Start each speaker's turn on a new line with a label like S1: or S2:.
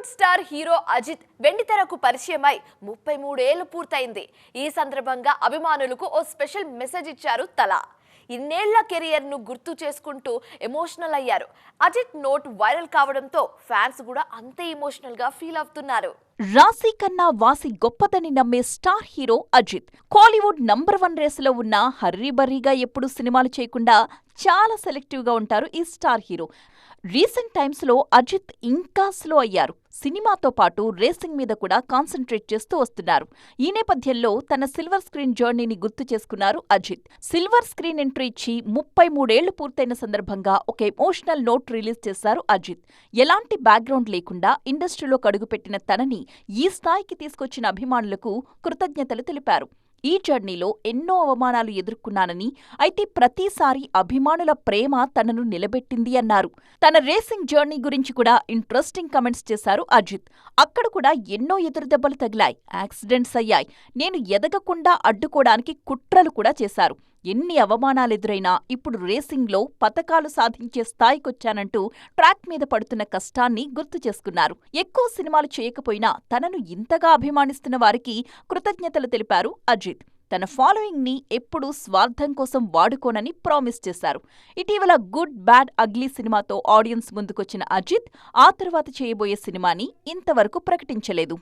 S1: Bollywood star hero Ajith వెండితెరకు పరిచయమై ముప్పై మూడేళ్ళు పూర్తయింది. ఈ సందర్భంగా అభిమానులకు ఓ స్పెషల్ మెసేజ్ ఇచ్చారు తల. ఇన్నేళ్ళ కెరియర్ను గుర్తు చేసుకుంటూ ఎమోషనల్ అయ్యారు. అజిత్ నోట్ వైరల్ కావడంతో ఫ్యాన్స్ కూడా అంతే ఎమోషనల్గా ఫీల్ అవుతున్నారు.
S2: రాశి కన్నా వాసి గొప్పదని నమ్మే star hero Ajith. Kollywood number one రేసులో ఉన్న హర్రీబర్రీగా ఎప్పుడూ సినిమాలు చేయకుండా చాలా సెలెక్టివ్గా ఉంటారు ఈ స్టార్ హీరో. రీసెంట్ టైమ్స్లో అజిత్ ఇంకా స్లో అయ్యారు. సినిమాతో పాటు రేసింగ్ మీద కూడా కాన్సన్ట్రేట్ చేస్తూ వస్తున్నారు. ఈ నేపథ్యంలో తన సిల్వర్ స్క్రీన్ జర్నీని గుర్తు చేసుకున్నారు అజిత్. సిల్వర్ స్క్రీన్ ఎంట్రీ ఇచ్చి ముప్పై మూడేళ్ళు పూర్తయిన సందర్భంగా ఒక ఎమోషనల్ నోట్ రిలీజ్ చేశారు అజిత్. ఎలాంటి బ్యాక్గ్రౌండ్ లేకుండా ఇండస్ట్రీలో కడుగుపెట్టిన తనని ఈ స్థాయికి తీసుకొచ్చిన అభిమానులకు కృతజ్ఞతలు తెలిపారు. ఈ జర్నీలో ఎన్నో అవమానాలు ఎదుర్కొన్నానని అయితే ప్రతిసారి అభిమానుల ప్రేమ తనను నిలబెట్టింది అన్నారు. తన రేసింగ్ జర్నీ గురించి కూడా ఇంట్రెస్టింగ్ కమెంట్స్ చేశారు అజిత్. అక్కడ కూడా ఎన్నో ఎదురుదెబ్బలు తగిలాయి. యాక్సిడెంట్స్ అయ్యాయి. నేను ఎదగకుండా అడ్డుకోవడానికి కుట్రలు కూడా చేశారు. ఎన్ని అవమానాలెదురైనా ఇప్పుడు రేసింగ్లో పతకాలు సాధించే స్థాయికొచ్చానంటూ ట్రాక్ మీద పడుతున్న కష్టాన్ని గుర్తు చేసుకున్నారు. ఎక్కువ సినిమాలు చేయకపోయినా తనను ఇంతగా అభిమానిస్తున్న వారికి కృతజ్ఞతలు తెలిపారు అజిత్. తన ఫాలోయింగ్ని ఎప్పుడూ స్వార్థం కోసం వాడుకోనని ప్రామిస్ చేశారు. ఇటీవల గుడ్ బ్యాడ్ అగ్లీ సినిమాతో ఆడియన్స్ ముందుకొచ్చిన అజిత్ ఆ తర్వాత చేయబోయే సినిమాని ఇంతవరకు ప్రకటించలేదు.